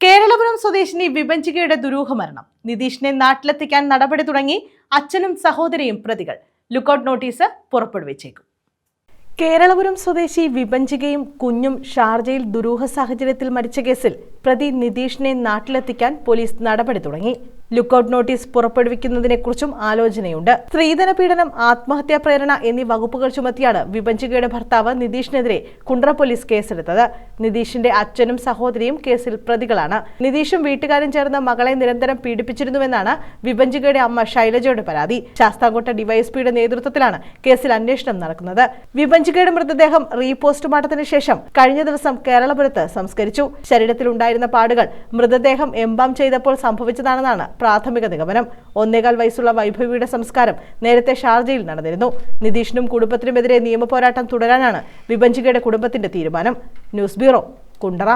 കേരളപുരം സ്വദേശിനി വിഭജികയുടെ ദുരൂഹ മരണം നിതീഷിനെ നാട്ടിലെത്തിക്കാൻ നടപടി തുടങ്ങി അച്ഛനും സഹോദരിയും പ്രതികൾ. Lookout notice പുറപ്പെടുവിച്ചേക്കും. കേരളപുരം സ്വദേശി വിഭജികയും കുഞ്ഞും ഷാർജയിൽ ദുരൂഹ സാഹചര്യത്തിൽ മരിച്ച കേസിൽ പ്രതി നിതീഷിനെ നാട്ടിലെത്തിക്കാൻ പോലീസ് നടപടി തുടങ്ങി. ലുക്കൌട്ട് നോട്ടീസ് പുറപ്പെടുവിക്കുന്നതിനെക്കുറിച്ചും ആലോചനയുണ്ട്. സ്ത്രീധന പീഡനം ആത്മഹത്യാ പ്രേരണ എന്നീ വകുപ്പുകൾ ചുമത്തിയാണ് വിഭഞ്ചികയുടെ ഭർത്താവ് നിതീഷിനെതിരെ കുണ്ട്ര പോലീസ് കേസെടുത്തത്. നിതീഷിന്റെ അച്ഛനും സഹോദരിയും കേസിൽ പ്രതികളാണ്. നിതീഷും വീട്ടുകാരും ചേർന്ന് മകളെ നിരന്തരം പീഡിപ്പിച്ചിരുന്നുവെന്നാണ് വിഭഞ്ചികയുടെ അമ്മ ശൈലജയുടെ പരാതി. ശാസ്താംകോട്ട ഡിവൈഎസ്പിയുടെ നേതൃത്വത്തിലാണ് കേസിൽ അന്വേഷണം നടക്കുന്നത്. വിഭഞ്ചികയുടെ മൃതദേഹം റീപോസ്റ്റ്മോർട്ടത്തിന് ശേഷം കഴിഞ്ഞ ദിവസം കേരളപുരത്ത് സംസ്കരിച്ചു. ശരീരത്തിലുണ്ടായിരുന്ന പാടുകൾ മൃതദേഹം എംബാം ചെയ്തപ്പോൾ സംഭവിച്ചതാണെന്നാണ് പ്രാഥമിക നിഗമനം. ഒന്നേകാൽ വയസ്സുള്ള വൈഭവിയുടെ സംസ്കാരം നേരത്തെ ഷാർജയിൽ നടന്നിരുന്നു. നിതീഷിനും കുടുംബത്തിനുമെതിരെ നിയമപോരാട്ടം തുടരാനാണ് വിഭജികയുടെ കുടുംബത്തിന്റെ തീരുമാനം. News bureau Kundara.